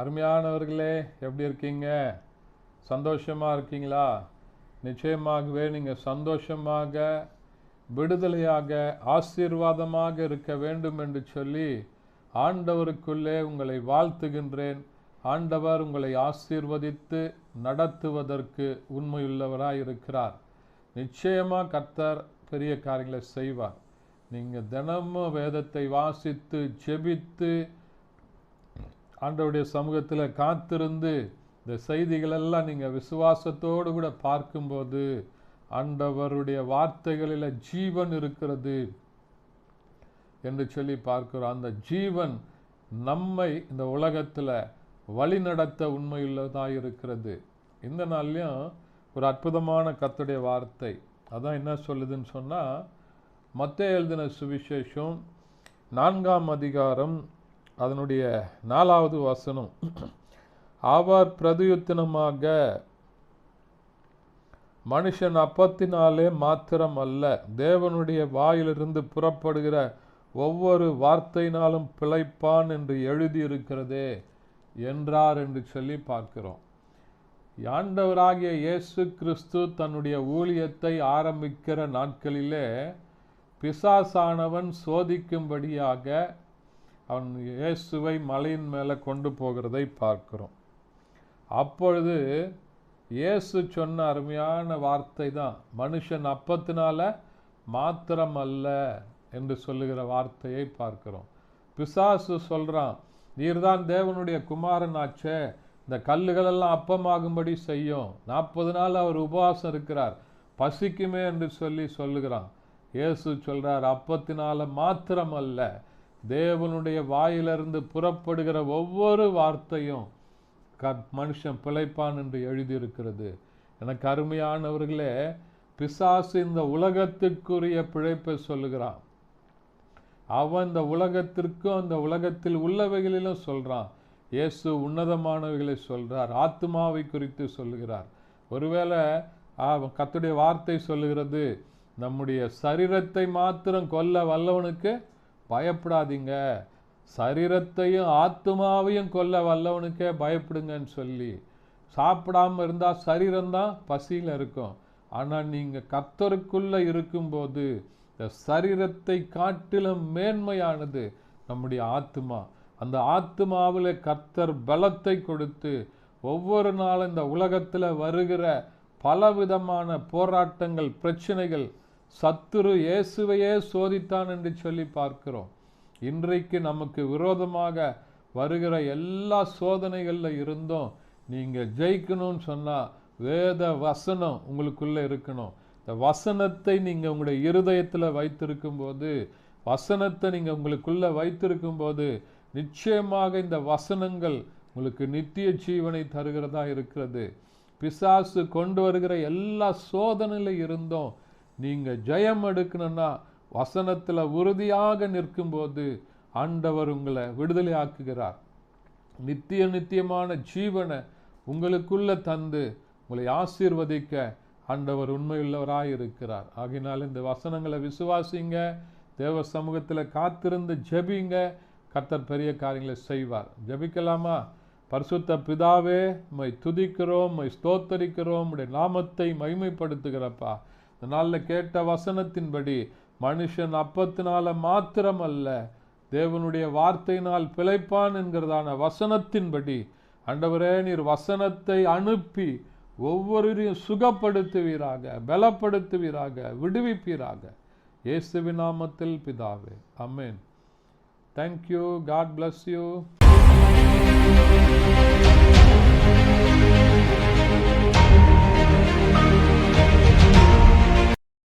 அருமையானவர்களே எப்படி இருக்கீங்க? சந்தோஷமாக இருக்கீங்களா? நிச்சயமாகவே நீங்கள் சந்தோஷமாக விடுதலையாக ஆசீர்வாதமாக இருக்க வேண்டும் என்று சொல்லி ஆண்டவருக்குள்ளே உங்களை வாழ்த்துகின்றேன். ஆண்டவர் உங்களை ஆசீர்வதித்து நடத்துவதற்கு உண்மையுள்ளவராக இருக்கிறார் நிச்சயமாக கர்த்தர் பெரிய காரியங்களை செய்வார். நீங்கள் தினமும் வேதத்தை வாசித்து ஜெபித்து ஆண்டவருடைய சமூகத்தில் காத்திருந்து இந்த செய்திகளெல்லாம் நீங்கள் விசுவாசத்தோடு கூட பார்க்கும்போது ஆண்டவருடைய வார்த்தைகளில் ஜீவன் இருக்கிறது என்று சொல்லி பார்க்கிறோம். அந்த ஜீவன் நம்மை இந்த உலகத்தில் வழிநடத்த உண்மையுள்ளதாக இருக்கிறது. இந்த நாள்லையும் ஒரு அற்புதமான கத்துடைய வார்த்தை. அதான் என்ன சொல்லுதுன்னு சொன்னால் மத்திய எழுதின சுவிசேஷம் நான்காம் அதிகாரம் அதனுடைய நாலாவது வசனம் அவர் பிரதியுத்தனமாக மனுஷன் அப்பத்தினாலே மாத்திரம் அல்ல தேவனுடைய வாயிலிருந்து புறப்படுகிற ஒவ்வொரு வார்த்தையினாலும் பிழைப்பான் என்று எழுதியிருக்கிறதே என்றார் என்று சொல்லி பார்க்கிறோம். ஆண்டவராகிய இயேசு கிறிஸ்து தன்னுடைய ஊழியத்தை ஆரம்பிக்கிற நாட்களிலே பிசாசானவன் சோதிக்கும்படியாக அவன் இயேசுவை மலையின் மேலே கொண்டு போகிறதை பார்க்கிறோம். அப்பொழுது இயேசு சொன்ன அருமையான வார்த்தை தான் மனுஷன் அப்பத்தினால மாத்திரம் அல்ல என்று சொல்லுகிற வார்த்தையை பார்க்கிறோம். பிசாசு சொல்கிறான் நீர்தான் தேவனுடைய குமாரன் ஆச்சே இந்த கல்லுகளெல்லாம் அப்பமாகும்படி செய்யும். நாற்பது நாள் அவர் உபவாசம் இருக்கிறார் பசிக்குமே என்று சொல்லி சொல்லுகிறான். இயேசு சொல்கிறார் அப்பத்தினால மாத்திரம் அல்ல தேவனுடைய வாயிலிருந்து புறப்படுகிற ஒவ்வொரு வார்த்தையும் க மனுஷன் பிழைப்பான் என்று எழுதியிருக்கிறது. எனக்கு அருமையானவர்களே பிசாசு இந்த உலகத்திற்குரிய பிழைப்பை சொல்லுகிறான். அவன் இந்த உலகத்திற்கும் அந்த உலகத்தில் உள்ளவைகளிலும் சொல்றான். இயேசு உன்னதமானவைகளை சொல்கிறார் ஆத்மாவை குறித்து சொல்லுகிறார். ஒருவேளை கத்துடைய வார்த்தை சொல்லுகிறது நம்முடைய சரீரத்தை மாத்திரம் கொல்ல வல்லவனுக்கு பயப்படாதீங்க. சரீரத்தையும் ஆத்மாவையும் கொல்ல வல்லவனுக்கே பயப்படுங்கன்னு சொல்லி சாப்பிடாம இருந்தால் சரீரம்தான் பசியில் இருக்கும். ஆனால் நீங்கள் கத்தருக்குள்ளே இருக்கும்போது இந்த சரீரத்தை காட்டிலும் மேன்மையானது நம்முடைய ஆத்மா அந்த ஆத்மாவில் கர்த்தர் பலத்தை கொடுத்து ஒவ்வொரு நாளும் இந்த உலகத்தில் வருகிற பலவிதமான போராட்டங்கள் பிரச்சனைகள் சத்துரு இயேசுவையே சோதித்தான் என்று சொல்லி பார்க்கிறோம். இன்றைக்கு நமக்கு விரோதமாக வருகிற எல்லா சோதனைகளில் இருந்தும் நீங்கள் ஜெயிக்கணும்னு சொன்னால் வேத வசனம் உங்களுக்குள்ளே இருக்கணும். இந்த வசனத்தை நீங்கள் உங்களுடைய இருதயத்தில் வைத்திருக்கும் போது வசனத்தை நீங்கள் உங்களுக்குள்ளே வைத்திருக்கும் போது நிச்சயமாக இந்த வசனங்கள் உங்களுக்கு நித்திய ஜீவனை தருகிறதா இருக்கிறது. பிசாசு கொண்டு வருகிற எல்லா சோதனையில் இருந்தும் நீங்கள் ஜெயம் எடுக்கணும்னா வசனத்தில் உறுதியாக நிற்கும்போது ஆண்டவர் உங்களை விடுதலை ஆக்குகிறார் நித்திய நித்தியமான ஜீவனை உங்களுக்குள்ள தந்து உங்களை ஆசீர்வதிக்க ஆண்டவர் உண்மையுள்ளவராக இருக்கிறார் ஆகினால் இந்த வசனங்களை விசுவாசிங்க தேவ சமூகத்தில் காத்திருந்து ஜெபிங்க கர்த்தர் பெரிய காரியங்களை செய்வார். ஜெபிக்கலாமா? பரிசுத்த பிதாவே மை துதிக்கிறோம் மை ஸ்தோத்தரிக்கிறோம் உடைய நாமத்தை மகிமைப்படுத்துகிறப்பா. நாளில் கேட்ட வசனத்தின்படி மனுஷன் அப்பத்தினால மாத்திரம் அல்ல தேவனுடைய வார்த்தையினால் பிழைப்பான் என்கிறதான வசனத்தின்படி அண்டவரே நீர் வசனத்தை அனுப்பி ஒவ்வொருவரையும் சுகப்படுத்துவீராக பலப்படுத்துவீராக விடுவிப்பீராக. இயேசுவின் நாமத்தில் பிதாவே amen thank you God bless you